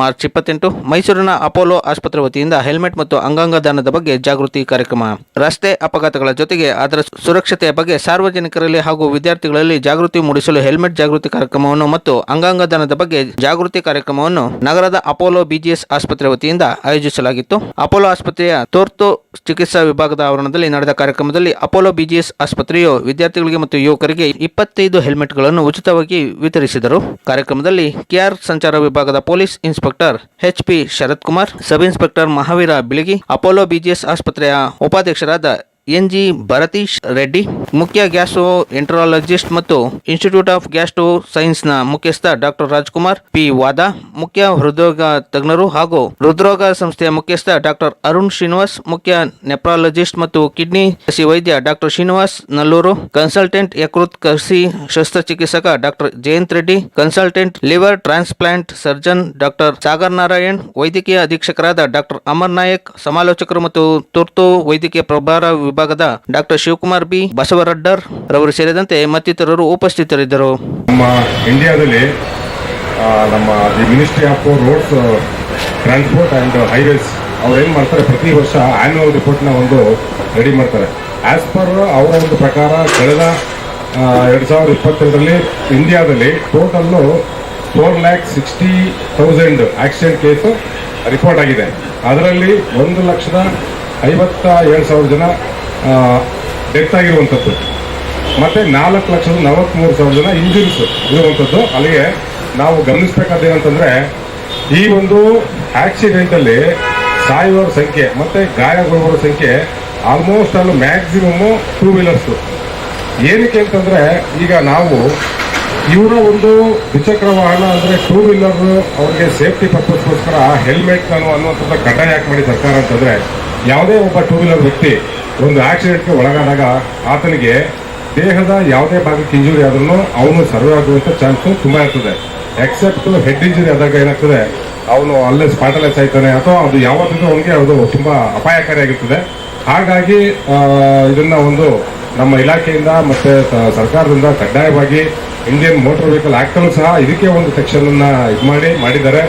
March ಇಪ್ಪತ್ತೆಂಟು, ಮೈಸೂರಿನ Apollo ಆಸ್ಪತ್ರೆ ವತಿಯಿಂದ ಹೆಲ್ಮೆಟ್ ಮತ್ತು ಅಂಗಾಂಗ ದಾನದ ಬಗ್ಗೆ ಜಾಗೃತಿ ಕಾರ್ಯಕ್ರಮ. ರಸ್ತೆ ಅಪಘಾತಗಳ ಜೊತೆಗೆ ಅದರ ಸುರಕ್ಷತೆಯ ಬಗ್ಗೆ ಸಾರ್ವಜನಿಕರಲ್ಲಿ ಹಾಗೂ ವಿದ್ಯಾರ್ಥಿಗಳಲ್ಲಿ ಜಾಗೃತಿ ಮೂಡಿಸಲು ಹೆಲ್ಮೆಟ್ ಜಾಗೃತಿ ಕಾರ್ಯಕ್ರಮವನ್ನು ಮತ್ತು ಅಂಗಾಂಗ ದಾನದ ಬಗ್ಗೆ ಜಾಗೃತಿ ಕಾರ್ಯಕ್ರಮವನ್ನು ನಗರದ ಅಪೋಲೋ ಬಿಜಿಎಸ್ ಆಸ್ಪತ್ರೆ ವತಿಯಿಂದ ಆಯೋಜಿಸಲಾಗಿತ್ತು. ಅಪೋಲೋ ಆಸ್ಪತ್ರೆಯ ತುರ್ತು ಚಿಕಿತ್ಸಾ ವಿಭಾಗದ ಆವರಣದಲ್ಲಿ ನಡೆದ ಕಾರ್ಯಕ್ರಮದಲ್ಲಿ ಅಪೋಲೋ ಬಿಜಿಎಸ್ ಆಸ್ಪತ್ರೆಯು ವಿದ್ಯಾರ್ಥಿಗಳಿಗೆ ಮತ್ತು ಯುವಕರಿಗೆ ಇಪ್ಪತ್ತೈದು ಹೆಲ್ಮೆಟ್ಗಳನ್ನು ಉಚಿತವಾಗಿ ವಿತರಿಸಿದರು. ಕಾರ್ಯಕ್ರಮದಲ್ಲಿ ಕೆಆರ್ ಸಂಚಾರ ವಿಭಾಗದ police inspector H P Sharath Kumar sub inspector Mahaveera Biligi Apollo BGS ಆಸ್ಪತ್ರೆಯ ಉಪಾಧ್ಯಕ್ಷರಾದ ಎನ್ ಜಿ ಭರತೀಶ್ ರೆಡ್ಡಿ, ಮುಖ್ಯ ಗ್ಯಾಸ್ಟ್ರೋ ಎಂಟ್ರಾಲಜಿಸ್ಟ್ ಮತ್ತು ಇನ್ಸ್ಟಿಟ್ಯೂಟ್ ಆಫ್ ಗ್ಯಾಸ್ಟ್ರೋ ಸೈನ್ಸ್ನ ಮುಖ್ಯಸ್ಥ ಡಾಕ್ಟರ್ ರಾಜ್ಕುಮಾರ್ ಪಿ. ವಾದಾ, ಮುಖ್ಯ ಹೃದ್ರೋಗ ತಜ್ಞರು ಹಾಗೂ ಹೃದ್ರೋಗ ಸಂಸ್ಥೆಯ ಮುಖ್ಯಸ್ಥ ಡಾಕ್ಟರ್ ಅರುಣ್ ಶ್ರೀನಿವಾಸ್, ಮುಖ್ಯ ನೆಪ್ರಾಲಜಿಸ್ಟ್ ಮತ್ತು ಕಿಡ್ನಿ ಕಸಿ ವೈದ್ಯ ಡಾಕ್ಟರ್ ಶ್ರೀನಿವಾಸ್ ನಲ್ಲೂರು, ಕನ್ಸಲ್ಟೆಂಟ್ ಯಕೃತ್ ಕಸಿ ಶಸ್ತ್ರಚಿಕಿತ್ಸಕ doctor Jayanth Reddy, consultant liver transplant surgeon doctor Sagar Narayan, ವೈದ್ಯಕೀಯ ಅಧೀಕ್ಷಕರಾದ ಡಾಕ್ಟರ್ ಅಮರ್ ನಾಯಕ್, ಸಮಾಲೋಚಕರು ಮತ್ತು ತುರ್ತು ವೈದ್ಯಕೀಯ ಪ್ರಭಾರ ವಿಭಾಗದ ಡಾಕ್ಟರ್ ಶಿವಕುಮಾರ್ ಬಿ, ಬಸವರಡ್ಡರ್ ರವರು ಸೇರಿದಂತೆ ಮತ್ತಿತರರು ಉಪಸ್ಥಿತರಿದ್ದರು. ನಮ್ಮ ಇಂಡಿಯಾದಲ್ಲಿ ನಮ್ಮ ministry of roads transport and highways ಅವ್ರು ಏನು ಮಾಡ್ತಾರೆ, ಪ್ರತಿ ವರ್ಷ ಆನ್ಯುವಲ್ ರಿಪೋರ್ಟ್ನ ಒಂದು ರೆಡಿ ಮಾಡ್ತಾರೆ. ಆಸ್ ಪರ್ ಅವರ ಒಂದು ಪ್ರಕಾರ, ಕಳೆದ ಎರಡು ಸಾವಿರದ ಇಪ್ಪತ್ತೆರಡರಲ್ಲಿ ಇಂಡಿಯಾದಲ್ಲಿ total four lakh sixty thousand accident case report ಆಗಿದೆ. ಅದರಲ್ಲಿ ಒಂದು ಲಕ್ಷದ ಐವತ್ತ ಏಳು ಸಾವಿರ ಜನ ಡೆತ್ ಆಗಿರುವಂಥದ್ದು ಮತ್ತು ನಾಲ್ಕು ಲಕ್ಷದ ನಲವತ್ತ್ಮೂರು ಸಾವಿರ ಜನ ಇಂಜುರೀಸ್ ಇರುವಂಥದ್ದು. ಅಲ್ಲಿಗೆ ನಾವು ಗಮನಿಸಬೇಕಾದ ಏನಂತಂದರೆ, ಈ ಒಂದು ಆಕ್ಸಿಡೆಂಟಲ್ಲಿ ಸಾಯುವವರ ಸಂಖ್ಯೆ, ಮತ್ತು ಗಾಯಗೊಳ್ಳುವವರ ಸಂಖ್ಯೆ ಆಲ್ಮೋಸ್ಟ್ ಅಲ್ಲಿ ಮ್ಯಾಕ್ಸಿಮಮ್ ಟೂ ವೀಲರ್ಸು ಏನಕ್ಕೆ ಅಂತಂದರೆ, ಈಗ ನಾವು ಇವರ ಒಂದು ದ್ವಿಚಕ್ರ ವಾಹನ ಅಂದರೆ ಟೂ ವೀಲರ್ ಅವ್ರಿಗೆ ಸೇಫ್ಟಿ ಪರ್ಪಸ್ಗೋಸ್ಕರ ಹೆಲ್ಮೆಟ್ ನಾನು ಅನ್ನುವಂಥದ್ದು ಕಡ್ಡಾಯ ಯಾಕೆ ಮಾಡಿ ಸರ್ಕಾರ ಅಂತಂದರೆ, ಯಾವುದೇ ಒಬ್ಬ ಟೂ ವೀಲರ್ ವ್ಯಕ್ತಿ ಒಂದು ಆಕ್ಸಿಡೆಂಟ್ಗೆ ಒಳಗಾದಾಗ ಆತನಿಗೆ ದೇಹದ ಯಾವುದೇ ಭಾಗಕ್ಕೆ ಇಂಜುರಿ ಆದ್ರೂ ಅವನು ಸರ್ವೆ ಆಗುವಂಥ ಚಾನ್ಸ್ ತುಂಬ ಇರ್ತದೆ. ಎಕ್ಸೆಪ್ಟ್ ಹೆಡ್ ಇಂಜುರಿ ಆದಾಗ ಏನಾಗ್ತದೆ, ಅವನು ಅಲ್ಲೇ ಸ್ಪಾಟಲೆಸ್ ಆಯ್ತಾನೆ ಅಥವಾ ಅದು ಯಾವತ್ತಿಗೂ ಅವನಿಗೆ ಅದು ತುಂಬಾ ಅಪಾಯಕಾರಿಯಾಗಿರ್ತದೆ ಹಾಗಾಗಿ ಇದನ್ನ ಒಂದು ನಮ್ಮ ಇಲಾಖೆಯಿಂದ ಮತ್ತೆ ಸರ್ಕಾರದಿಂದ ಕಡ್ಡಾಯವಾಗಿ ಇಂಡಿಯನ್ ಮೋಟರ್ ವೆಹಿಕಲ್ ಆಕ್ಟ್ ಸಹ ಇದಕ್ಕೆ ಒಂದು ಸೆಕ್ಷನ್ ಇದು ಮಾಡಿ, ಮಾಡಿದ್ದಾರೆ.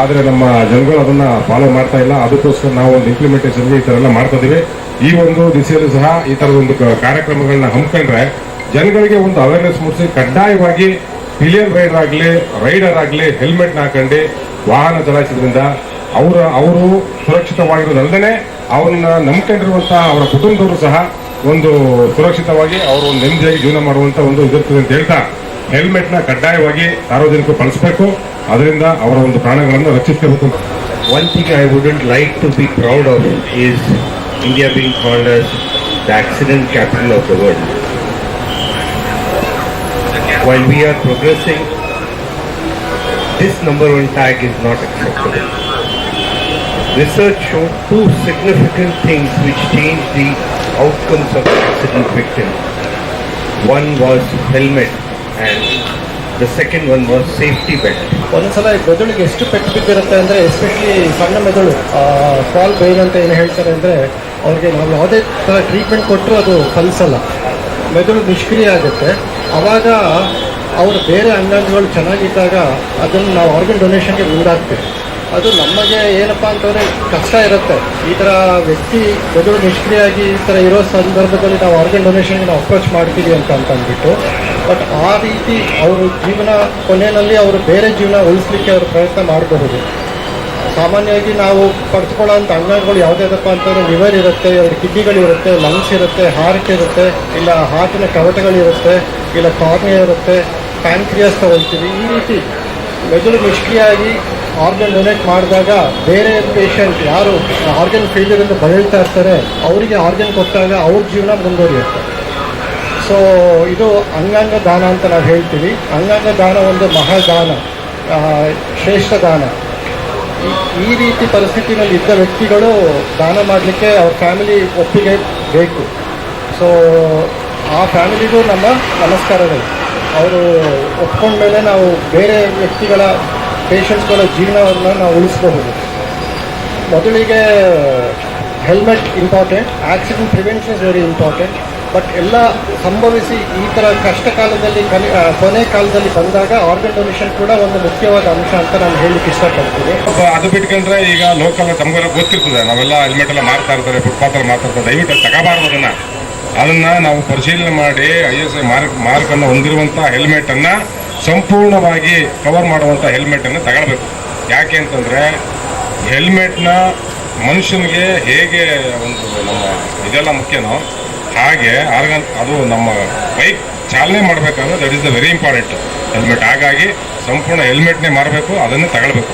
ಆದರೆ ನಮ್ಮ ಜನಗಳು ಅದನ್ನ ಫಾಲೋ ಮಾಡ್ತಾ ಇಲ್ಲ. ಅದಕ್ಕೋಸ್ಕರ ನಾವು ಒಂದು ಇಂಪ್ಲಿಮೆಂಟೇಷನ್ಗೆ ಈ ಥರ ಎಲ್ಲ ಮಾಡ್ತಾ ಈ ಒಂದು ದಿಸೆಯಲ್ಲಿ ಸಹ ಈ ತರದ ಒಂದು ಕ- ಕಾರ್ಯಕ್ರಮಗಳನ್ನ ಹಮ್ಮಿಕೊಂಡ್ರೆ ಜನಗಳಿಗೆ ಒಂದು ಅವೇರ್ನೆಸ್ ಮೂಡಿಸಿ ಕಡ್ಡಾಯವಾಗಿ ಪಿಲಿಯನ್ ರೈಡರ್ ಆಗಲಿ ರೈಡರ್ ಆಗಲಿ ಹೆಲ್ಮೆಟ್ ಹಾಕೊಂಡು ವಾಹನ ಚಲಾಯಿಸೋದ್ರಿಂದ ಅವರ, ಅವರು ಸುರಕ್ಷಿತವಾಗಿರೋದಲ್ಲದೆ ಅವ್ರನ್ನ ನಂಬ್ಕೊಂಡಿರುವಂತಹ ಅವರ ಕುಟುಂಬದವರು ಸಹ ಒಂದು ಸುರಕ್ಷಿತವಾಗಿ ಅವರು ಒಂದು ನೆಮ್ಮದಿಯಾಗಿ ಜೀವನ ಮಾಡುವಂತ ಒಂದು ಇದಿರ್ತದೆ ಅಂತ ಹೇಳ್ತಾ ಹೆಲ್ಮೆಟ್ನ ಕಡ್ಡಾಯವಾಗಿ ಸಾರ್ವಜನಿಕರು ಬಳಸಬೇಕು ಅದರಿಂದ ಅವರ ಒಂದು ಪ್ರಾಣಗಳನ್ನು ರಕ್ಷಿಸಬೇಕು one thing I I like to be proud of is India being called as the accident capital of the world. While we are progressing, this number one tag is not acceptable. Research showed two significant things which changed the outcomes of accident victims. One was helmet and the second one was safety belt. ಒಂದೊಂದ್ಸಲ ಈ ಮೆದುಳಿಗೆ ಎಷ್ಟು ಪೆಟ್ಟು ಬಿದ್ದಿರುತ್ತೆ ಅಂದರೆ especially ಸಣ್ಣ ಮೆದುಳು fall brain ಅಂತ ಏನು ಹೇಳ್ತಾರೆ ಅಂದರೆ ಅವ್ರಿಗೆ ನಾವು ಯಾವುದೇ ಥರ ಟ್ರೀಟ್ಮೆಂಟ್ ಕೊಟ್ಟರು ಅದು ಫಲಿಸಲ್ಲ. ಮೆದುಳು ನಿಷ್ಕ್ರಿಯ ಆಗುತ್ತೆ. ಆವಾಗ ಅವರು ಬೇರೆ ಅಂಗಾಂಗಗಳು ಚೆನ್ನಾಗಿದ್ದಾಗ ಅದನ್ನು ನಾವು ಆರ್ಗನ್ ಡೊನೇಷನ್ಗೆ ಮುಂದಾಗ್ತೀವಿ ಅದು ನಮಗೆ ಏನಪ್ಪ ಅಂತಂದರೆ ಕಷ್ಟ ಇರುತ್ತೆ. ಈ ಥರ ವ್ಯಕ್ತಿ ಮೆದುಳು ನಿಷ್ಕ್ರಿಯಾಗಿ ಈ ಥರ ಇರೋ ಸಂದರ್ಭದಲ್ಲಿ ನಾವು ಆರ್ಗನ್ ಡೊನೇಷನ್ಗೆ ನಾವು ಅಪ್ರೋಚ್ ಮಾಡ್ತೀವಿ ಅಂತ ಅಂತಂದ್ಬಿಟ್ಟು. ಬಟ್ ಆ ರೀತಿ ಅವರು ಜೀವನ ಕೊನೆಯಲ್ಲಿ ಅವರು ಬೇರೆ ಜೀವನ ಉಳಿಸ್ಲಿಕ್ಕೆ ಅವರು ಪ್ರಯತ್ನ ಮಾಡಬಹುದು. ಸಾಮಾನ್ಯವಾಗಿ ನಾವು ಪಡೆದುಕೊಳ್ಳೋಂಥ ಅಂಗಗಳು ಯಾವುದ್ಯಾವುದಪ್ಪ ಅಂತಂದ್ರೆ ಲಿವರ್ ಇರುತ್ತೆ, ಎರಡು ಕಿಡ್ನಿಗಳಿರುತ್ತೆ ಲಂಗ್ಸ್ ಇರುತ್ತೆ ಹಾರ್ಟ್ ಇರುತ್ತೆ, ಇಲ್ಲ ಹಾರ್ಟಿನ ಕವಟಗಳಿರುತ್ತೆ ಇಲ್ಲ ಕಾರ್ನಿಯ ಇರುತ್ತೆ ಪ್ಯಾಂಕ್ರಿಯಾಸ್ ತಗೊಳ್ತೀವಿ ಈ ರೀತಿ ಮೆದುಳು ನಿಷ್ಕ್ರಿಯಾಗಿ ಆರ್ಗನ್ ಡೊನೇಟ್ ಮಾಡಿದಾಗ ಬೇರೆ ಪೇಷಂಟ್ ಯಾರು ಆರ್ಗನ್ ಫೇಲ್ಯೂರಿಂದ ಬಳಲ್ತಾ ಇರ್ತಾರೆ, ಅವರಿಗೆ ಆರ್ಗನ್ ಕೊಟ್ಟಾಗ ಅವ್ರ ಜೀವನ ಮುಂದುವರಿಯುತ್ತೆ. ಸೊ ಇದು ಅಂಗಾಂಗ ದಾನ ಅಂತ ನಾವು ಹೇಳ್ತೀವಿ. ಅಂಗಾಂಗ ದಾನ ಒಂದು ಮಹಾದಾನ ಶ್ರೇಷ್ಠ ದಾನ. ಈ- ರೀತಿ ಪರಿಸ್ಥಿತಿನಲ್ಲಿ ಇದ್ದ ವ್ಯಕ್ತಿಗಳು ದಾನ ಮಾಡಲಿಕ್ಕೆ ಅವ್ರ ಫ್ಯಾಮಿಲಿ ಒಪ್ಪಿಗೆ ಬೇಕು. ಸೊ ಆ ಫ್ಯಾಮಿಲಿಗೂ ನಮ್ಮ ನಮಸ್ಕಾರಗಳು. ಅವರು ಒಪ್ಕೊಂಡ್ಮೇಲೆ ನಾವು ಬೇರೆ ವ್ಯಕ್ತಿಗಳ ಪೇಷಂಟ್ಸ್ಗಳ ಜೀವನವನ್ನು ನಾವು ಉಳಿಸಬಹುದು. ಮೊದಲಿಗೆ helmet important accident prevention is very important but ಎಲ್ಲ ಸಂಭವಿಸಿ ಈ ಥರ ಕಷ್ಟ ಕಾಲದಲ್ಲಿ ಕಲಿ ಕೊನೆ ಕಾಲದಲ್ಲಿ ಬಂದಾಗ ಆರ್ಗನ್ ಡೊನೇಷನ್ ಕೂಡ ಒಂದು ಮುಖ್ಯವಾದ ಅಂಶ ಅಂತ ನಾನು ಹೇಳಲಿಕ್ಕೆ ಇಷ್ಟಪಡ್ತೀನಿ. ಅದು ಬಿಟ್ಕೊಂಡ್ರೆ ಈಗ ಲೋಕಲ್ ತಮಗೆಲ್ಲ ಗೊತ್ತಿರ್ತದೆ. ನಾವೆಲ್ಲ ಹೆಲ್ಮೆಟ್ ಎಲ್ಲ ಮಾರ್ತಾ ಇರ್ತಾರೆ ಫುಟ್ಪಾತ್ ಎಲ್ಲ ಮಾರ್ತಾ ಇರ್ತಾರೆ. ದಯವಿಟ್ಟು ತಗೋಬಾರ್ದು ಅದನ್ನ. ಅದನ್ನ ನಾವು ಪರಿಶೀಲನೆ ಮಾಡಿ I S I mark mark ಅನ್ನು ಹೊಂದಿರುವಂತಹ ಹೆಲ್ಮೆಟ್ ಅನ್ನ ಸಂಪೂರ್ಣವಾಗಿ ಕವರ್ ಮಾಡುವಂತ ಹೆಲ್ಮೆಟ್ ಅನ್ನು ತಗೊಳ್ಬೇಕು. ಯಾಕೆ ಅಂತಂದ್ರೆ ಹೆಲ್ಮೆಟ್ನ ಮನುಷ್ಯನಿಗೆ ಹೇಗೆ ಒಂದು ನಮ್ಮ, ಇದೆಲ್ಲ ಮುಖ್ಯನೋ ಹಾಗೆ ಆರ್ಗನ್ ಅದು ನಮ್ಮ ಬೈಕ್ ಚಾಲನೆ ಮಾಡಬೇಕಾದ್ರೆ that is the very important helmet ಹಾಗಾಗಿ ಸಂಪೂರ್ಣ ಹೆಲ್ಮೆಟ್ನೇ ಮಾರಬೇಕು ಅದನ್ನೇ ತಗೊಳ್ಬೇಕು.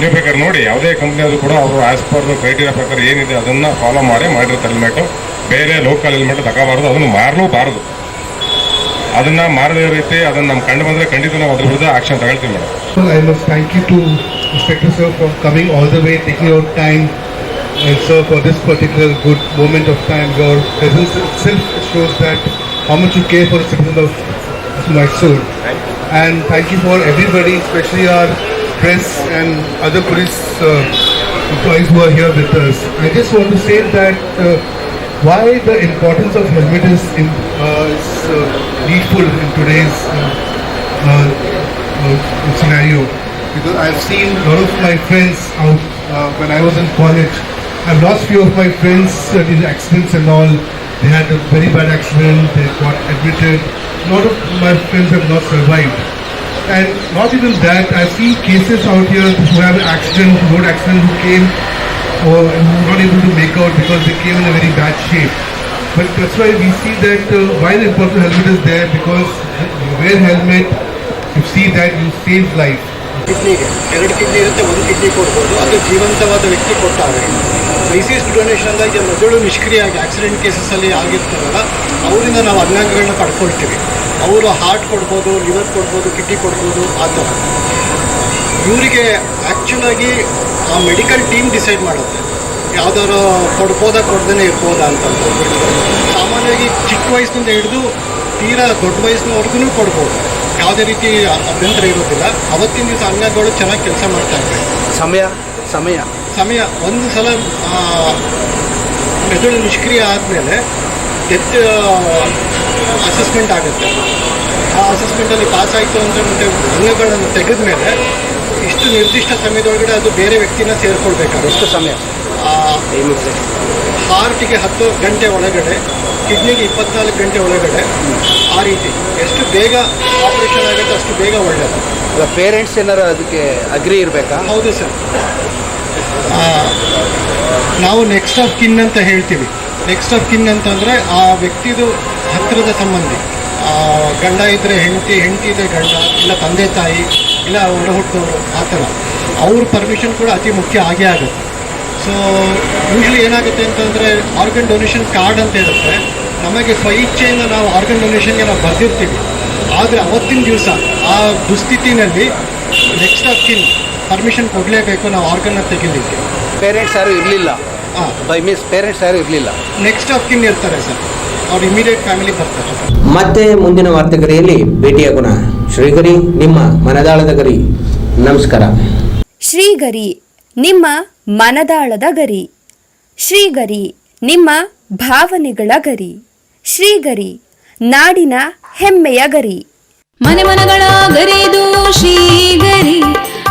ನೀವು ಬೇಕಾದ್ರೆ ನೋಡಿ ಯಾವುದೇ ಕಂಪ್ನಿಯವರು ಕೂಡ ಅವರು ಆ್ಯಸ್ ಪರ್ ಕ್ರೈಟೀರಿಯಾ ಪ್ರಕಾರ ಏನಿದೆ ಅದನ್ನು ಫಾಲೋ ಮಾಡಿ ಮಾಡಿರ್ತಾರೆ ಹೆಲ್ಮೆಟು ಬೇರೆ ಲೋಕಲ್ ಹೆಲ್ಮೆಟ್ ತಗೋಬಾರ್ದು ಅದನ್ನು ಮಾರಲೂಬಾರ್ದು. ಅದನ್ನು ಮಾರದೇ ರೀತಿ ಅದನ್ನು ನಮ್ಮ ಕಂಡು ಬಂದರೆ ಖಂಡಿತ ನಾವು ಅದ್ರ ವಿರುದ್ಧ ಆಕ್ಷನ್ ತಗೊಳ್ತೀವಿ madam. I must thank you to inspector sir for coming all the way taking out time, and so for this particular good moment of time. Your presence itself shows that how much you care for the citizen of, Mysore. And thank you for everybody, especially our press and other police uh, employees who are here with us. I just want to say that uh, why the importance of helmet is, in, uh, is uh, needful in today's uh, uh, uh, scenario because I've seen a lot of my friends out uh, when I was in college. I've lost few of my friends uh, in accidents and all. They had a very bad accident. They got admitted. A lot of my friends have not survived. And not even that, I've seen cases out here who have an accident, road accident, who came or who were not able to make out because they came in a very bad shape. But that's why we see that uh, why the important helmet is there because you wear helmet, you see that you save life. ಕಿಡ್ನಿಗೆ ಎರಡು kidney ಇರುತ್ತೆ ಒಂದು kidney ಕೊಡ್ಬೋದು ಅದು ಜೀವಂತವಾದ ವ್ಯಕ್ತಿ ಕೊಟ್ಟಾಗ disease donation ಈಗ ನಿಷ್ಕ್ರಿಯಾಗಿ accident ಕೇಸಸಲ್ಲಿ ಆಗಿರ್ತಾರಲ್ಲ ಅವರಿಂದ ನಾವು ಅಂಗಾಂಗಗಳನ್ನ ಪಡ್ಕೊಳ್ತೀವಿ. ಅವರು ಹಾರ್ಟ್ ಕೊಡ್ಬೋದು ಲಿವರ್ ಕೊಡ್ಬೋದು ಕಿಡ್ನಿ ಕೊಡ್ಬೋದು, ಆ ಥರ. ಇವರಿಗೆ ಆ್ಯಕ್ಚುಲಾಗಿ ಆ ಮೆಡಿಕಲ್ ಟೀಮ್ ಡಿಸೈಡ್ ಮಾಡುತ್ತೆ ಯಾವ್ದಾರು ಕೊಡ್ಬೋದಾ ಕೊಡ್ದೇ ಇರ್ಬೋದಾ ಅಂತ ಸಾಮಾನ್ಯವಾಗಿ ಚಿಕ್ಕ ವಯಸ್ಸಿನಿಂದ ಹಿಡಿದು ತೀರಾ ದೊಡ್ಡ ವಯಸ್ಸಿನವರೆಗೂ ಕೊಡ್ಬೋದು. ಯಾವುದೇ ರೀತಿ ಅಭ್ಯಂತರ ಇರೋದಿಲ್ಲ. ಅವತ್ತಿನ ದಿವಸ ಅಂಗಗಳು ಚೆನ್ನಾಗಿ ಕೆಲಸ ಮಾಡ್ತಾ ಇರ್ತವೆ ಸಮಯ ಸಮಯ. ಸಮಯ ಒಂದು ಸಲ ಮೆದುಳು ನಿಷ್ಕ್ರಿಯ ಆದಮೇಲೆ ಡೆತ್ ಅಸೆಸ್ಮೆಂಟ್ ಆಗುತ್ತೆ. ಆ ಅಸೆಸ್ಮೆಂಟಲ್ಲಿ ಪಾಸ್ ಆಯಿತು ಅಂತ ಮತ್ತೆ ಅಂಗಗಳನ್ನು ತೆಗೆದ ಮೇಲೆ ಇಷ್ಟು ನಿರ್ದಿಷ್ಟ ಸಮಯದೊಳಗಡೆ ಅದು ಬೇರೆ ವ್ಯಕ್ತಿನ ಸೇರಿಕೊಳ್ಬೇಕಾಗುತ್ತೆ. ಎಷ್ಟು ಸಮಯ? ಹಾರ್ಟಿಗೆ ಹತ್ತು ಗಂಟೆ ಒಳಗಡೆ ಕಿಡ್ನಿಗೆ ಇಪ್ಪತ್ನಾಲ್ಕು ಗಂಟೆ ಒಳಗಡೆ ಆ ರೀತಿ. ಎಷ್ಟು ಬೇಗ ಆಪರೇಷನ್ ಆಗುತ್ತೆ ಅಷ್ಟು ಬೇಗ ಒಳ್ಳೆಯದು ಪೇರೆಂಟ್ಸ್ ಏನಾರು ಅದಕ್ಕೆ ಅಗ್ರಿ ಇರಬೇಕಾ? ಹೌದು ಸರ್. ನಾವು ನೆಕ್ಸ್ಟ್ ಆಫ್ ಕಿನ್ ಅಂತ ಹೇಳ್ತೀವಿ. ನೆಕ್ಸ್ಟ್ ಆಫ್ ಕಿನ್ ಅಂತಂದರೆ ಆ ವ್ಯಕ್ತಿದು ಹತ್ತಿರದ ಸಂಬಂಧಿ. ಗಂಡ ಇದ್ದರೆ ಹೆಂಡತಿ ಹೆಂಡತಿ ಇದ್ದರೆ ಗಂಡ, ಇಲ್ಲ ತಂದೆ ತಾಯಿ, ಇಲ್ಲ ಒಡ ಹುಟ್ಟೋರು ಆ ಥರ. ಅವ್ರ ಪರ್ಮಿಷನ್ ಕೂಡ ಅತಿ ಮುಖ್ಯ ಆಗೇ ಆಗುತ್ತೆ. ಸೊ ಯೂಶ್ವಲಿ ಏನಾಗುತ್ತೆ ಅಂತಂದರೆ ಆರ್ಗನ್ ಡೊನೇಷನ್ ಕಾರ್ಡ್ ಅಂತ ಇರುತ್ತೆ. ನಮಗೆ ಸ್ವಇಚ್ಛೆಯಿಂದ ನಾವು ಆರ್ಗನ್ ಡೊನೇಷನ್ಗೆ ನಾವು ಬರೆದಿರ್ತೀವಿ. ಆದರೆ ಅವತ್ತಿನ ದಿವಸ ಆ ದುಸ್ಥಿತಿನಲ್ಲಿ ನೆಕ್ಸ್ಟ್ ಆಫ್ ಕಿನ್ ಪರ್ಮಿಷನ್ ಕೊಡಲೇಬೇಕು ನಾವು ಆರ್ಗನ್ನ ತೆಗಿಲಿಕ್ಕೆ ಪೇರೆಂಟ್ಸ್ ಯಾರು ಇರಲಿಲ್ಲ. ಹಾಂ. ಬೈ ಮೀನ್ಸ್ ಪೇರೆಂಟ್ಸ್ ಯಾರು ಇರಲಿಲ್ಲ. ನೆಕ್ಸ್ಟ್ ಆಫ್ ಕಿನ್ ಇರ್ತಾರೆ ಸರ್. ಅವ್ರು ಇಮಿಡಿಯೇಟ್ ಫ್ಯಾಮಿಲಿ ಬರ್ತಾರೆ. ಮತ್ತೆ ಮುಂದಿನ ವಾರ್ತೆಗರಿಯಲ್ಲಿ ಭೇಟಿಯಾಗೋಣ ಶ್ರೀಗರಿ ನಿಮ್ಮ ಮನದಾಳದ ಗರಿ. ನಮಸ್ಕಾರ. ಶ್ರೀಗರಿ ನಿಮ್ಮ ಮನದಾಳದ ಗರಿ. ಶ್ರೀಗರಿ ನಿಮ್ಮ ಭಾವನೆಗಳ ಗರಿ. ಶ್ರೀಗರಿ ನಾಡಿನ ಹೆಮ್ಮೆಯ ಗರಿ. ಮನೆ ಮನಗಳ ಗರಿದು ಶ್ರೀಗರಿ.